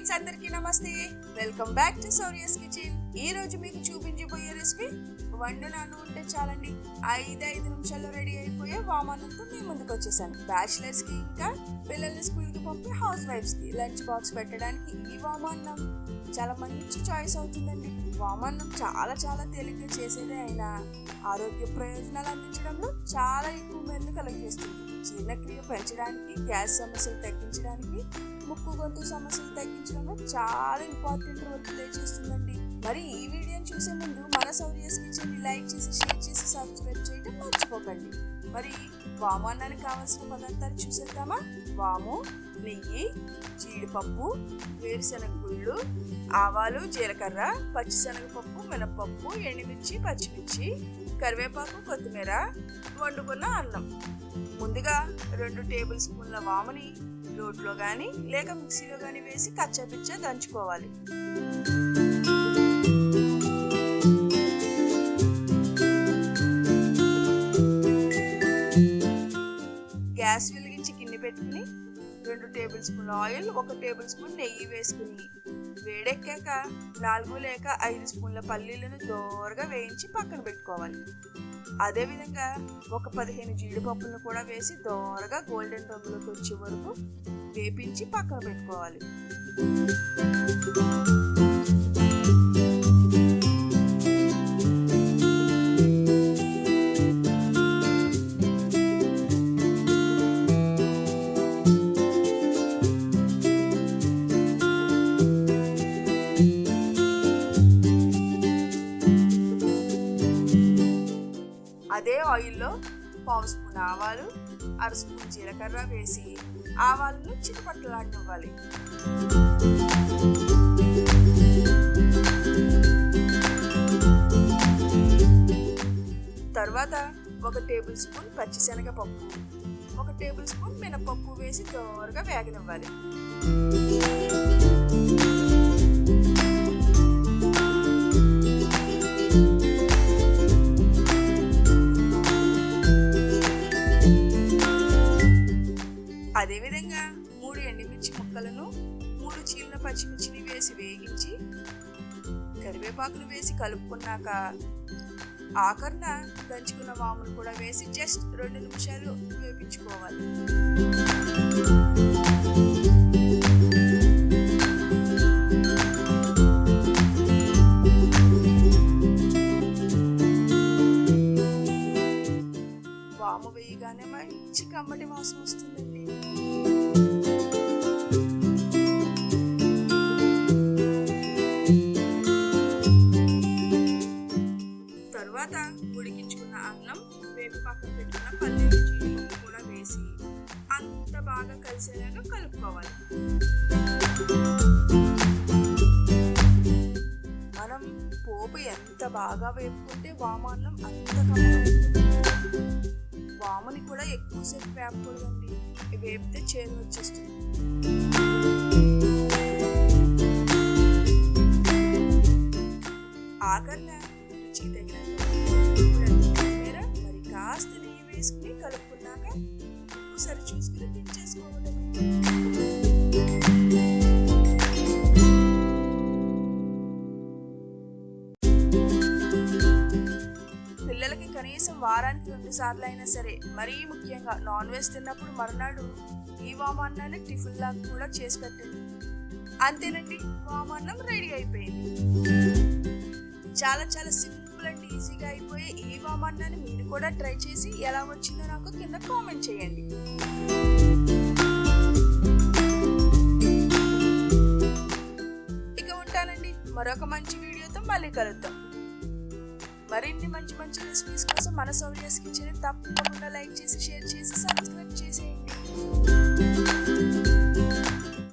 Friends అందరికీ నమస్తే. Welcome back to Sourya's kitchen ఈ రోజు మీకు చూపించబోయే రెసిపీ వండు నాను ఉంటే చాలండి. ఐదు ఐదు నిమిషాల్లో రెడీ అయిపోయే వామానంతో మీ ముందుకు వచ్చేసాను. బ్యాచిలర్స్కి ఇంకా పిల్లల్ని స్కూల్కి పంపి హౌస్ వైఫ్స్కి లంచ్ బాక్స్ పెట్టడానికి ఈ వామాన్నం చాలా మంచి చాయిస్ అవుతుందండి. వామాన్నం చాలా చాలా తేలిగ్గా చేసేదే అయినా ఆరోగ్య ప్రయోజనాలు అందించడంలో చాలా ఎక్కువ మేలు కలగజేస్తుంది. జీర్ణక్రియ పెంచడానికి గ్యాస్ సమస్యలు తగ్గించడానికి ముక్కు గొంతు సమస్యలు తగ్గించడంలో చాలా ఇంపార్టెంట్ రోల్ ప్లే చేస్తుందండి. మరి ఈ వీడియోని చూసే ముందు మన సౌర్యస్ కిచెన్ లైక్ చేసి షేర్ చేసి సబ్స్క్రైబ్ చేయడం మర్చిపోకండి. మరి వామాన్నానికి కావాల్సిన పదార్థాలు చూసేద్దామా? వాము నెయ్యి జీడిపప్పు వేరుశనగ గుళ్ళు ఆవాలు జీలకర్ర పచ్చిశనగపప్పు మినపప్పు ఎండుమిర్చి పచ్చిమిర్చి కరివేపాకు కొత్తిమీర వండుకున్న అన్నం. ముందుగా రెండు టేబుల్ స్పూన్ల వాముని రోట్లో కానీ లేక మిక్సీలో కానీ వేసి కచ్చపిచ్చ దంచుకోవాలి. గ్యాస్ వెలిగించి గిన్నె పెట్టుకుని రెండు టేబుల్ స్పూన్ ఆయిల్ ఒక టేబుల్ స్పూన్ నెయ్యి వేసుకుని వేడెక్కాక నాలుగు లేక ఐదు స్పూన్ల పల్లీలను దోరగా వేయించి పక్కన పెట్టుకోవాలి. అదేవిధంగా ఒక పదిహేను జీడిపప్పులను కూడా వేసి దోరగా గోల్డెన్ రంగులోకి వచ్చే వరకు వేపించి పక్కన పెట్టుకోవాలి. అదే ఆయిల్లో పావు స్పూన్ ఆవాలు అర స్పూన్ జీలకర్ర వేసి ఆవాలను చిటపట్టలాడినివ్వాలి తర్వాత ఒక టేబుల్ స్పూన్ పచ్చిశనగపప్పు ఒక టేబుల్ స్పూన్ మినపప్పు వేసి దోరగా వేగనివ్వాలి. అదేవిధంగా మూడు ఎండుమిర్చి ముక్కలను మూడు చీలిన పచ్చిమిర్చిని వేసి వేగించి కరివేపాకును వేసి కలుపుకున్నాక ఆఖరణ దంచుకున్న వామును కూడా వేసి జస్ట్ రెండు నిమిషాలు వేపించుకోవాలి. వాము వేయగానే మంచి కమ్మటి వాసన వస్తుంది. తర్వాత ఉడికించుకున్న అన్నం వేపు పక్కన పెట్టుకున్న పల్లీలు జీడిపప్పు కూడా వేసి అంత బాగా కలిసేలాగా కలుపుకోవాలి. మనం పోపు ఎంత బాగా వేపుకుంటే వామాన్నం అంత వాముని కూడా ఎక్కువసేపు వేపకూడదండి. వేపితే చేదు వచ్చేస్తుంది. వేసుకుని కలుపుకున్నాక ఒకసారి చూసుకుని దించేసుకోవాలి పిల్లలకి కనీసం వారానికి రెండు సార్లు అయినా సరే మరీ ముఖ్యంగా నాన్ వెజ్ తిన్నప్పుడు మరునాడు ఈ వామాన్నాన్ని టిఫిన్ లాగా కూడా చేసి పెట్టండి. అంతేనండి వామాన్నం రెడీ అయిపోయింది. చాలా చాలా సింపుల్ ఈజీగా అయిపోయే ఈ వామాన్నాన్ని మీరు కూడా ట్రై చేసి ఎలా వచ్చిందో నాకు కింద కామెంట్ చేయండి. ఇక ఉంటానండి. మరొక మంచి వీడియోతో మళ్ళీ కలుద్దాం. మరిన్ని మంచి మంచి రెసిపీస్ కోసం మన సౌర్యాస్ కిచెన్ తప్పకుండా లైక్ చేసి షేర్ చేసి సబ్స్క్రైబ్ చేసేయండి.